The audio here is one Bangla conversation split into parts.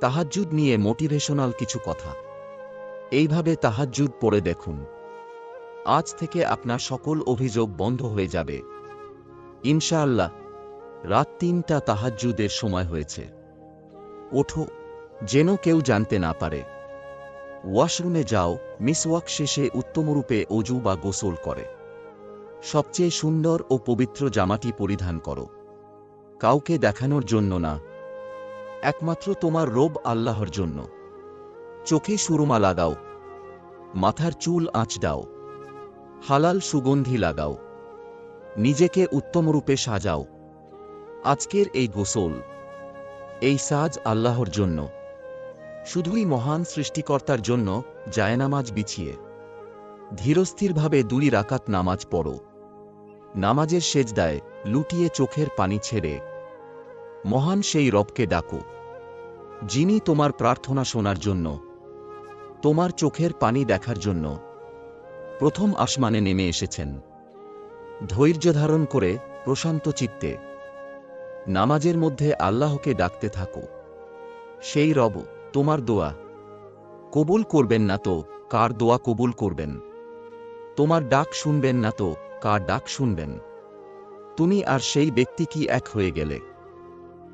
তাহাজ্জুদ নিয়ে মোটিভেশনাল কিছু কথা। এইভাবে তাহাজ্জুদ পড়ে দেখুন। আজ থেকে আপনার সকল অভিযোগ বন্ধ হয়ে যাবে। ইনশাআল্লাহ, রাত তিনটা তাহাজ্জুদের সময় হয়েছে। ওঠো, যেন কেউ জানতে না পারে। ওয়াশরুমে যাও, মিসওয়াক শেষে উত্তমরূপে অজু বা গোসল করে। সবচেয়ে সুন্দর ও পবিত্র জামাটি পরিধান করো। কাউকে দেখানোর জন্য না। একমাত্র তোমার রোব আল্লাহর জন্য। চোখে সুরমা লাগাও। মাথার চুল আঁচ দাও। হালাল সুগন্ধি লাগাও। নিজেকে উত্তমরূপে সাজাও। আজকের এই গোসল, এই সাজ আল্লাহর জন্য। শুধুই মহান সৃষ্টিকর্তার জন্য জায়নামাজ বিছিয়ে। ধীরস্থিরভাবে দুই রাকাত নামাজ পড়ো। নামাজের সেজদায় লুটিয়ে চোখের পানি ছেড়ে মহান সেই রবকে ডাকো, যিনি তোমার প্রার্থনা শোনার জন্য, তোমার চোখের পানি দেখার জন্য প্রথম আসমানে নেমে এসেছেন। ধৈর্য ধারণ করে প্রশান্ত চিত্তে, নামাজের মধ্যে আল্লাহকে ডাকতে থাকো। সেই রব তোমার দোয়া, কবুল করবেন না তো কার দোয়া কবুল করবেন? তোমার ডাক শুনবেন না তো কার ডাক শুনবেন? তুমি আর সেই ব্যক্তি কি এক হয়ে গেলে?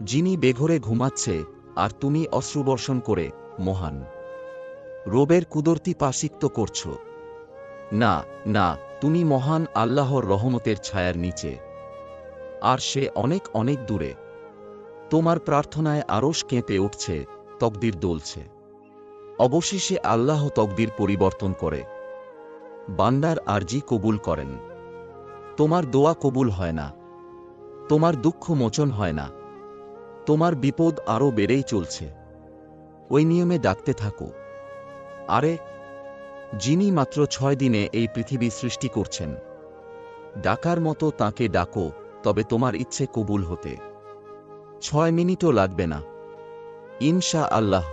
যিনি বেঘরে ঘুমাচ্ছে, আর তুমি অশ্রুবর্ষণ করে, মহান। রোবের কুদরতি পাশিক্ত করছ। না না, তুমি মহান আল্লাহর রহমতের ছায়ার নিচে। আর সে অনেক অনেক দূরে। তোমার প্রার্থনায় আরস কেঁপে উঠছে, তকদির দোলছে। অবশেষে আল্লাহ তকদির পরিবর্তন করে। বান্দার আরজি কবুল করেন। তোমার দোয়া কবুল হয় না। তোমার দুঃখ মোচন হয় না। তোমার বিপদ আরও বেড়েই চলছে। ওই নিয়মে ডাকতে থাকো। আরে, যিনি মাত্র ছয় দিনে এই পৃথিবী সৃষ্টি করছেন, ডাকার মতো তাকে ডাকো, তবে তোমার ইচ্ছে কবুল হতে। ছয় মিনিটও লাগবে না। ইনশা আল্লাহ।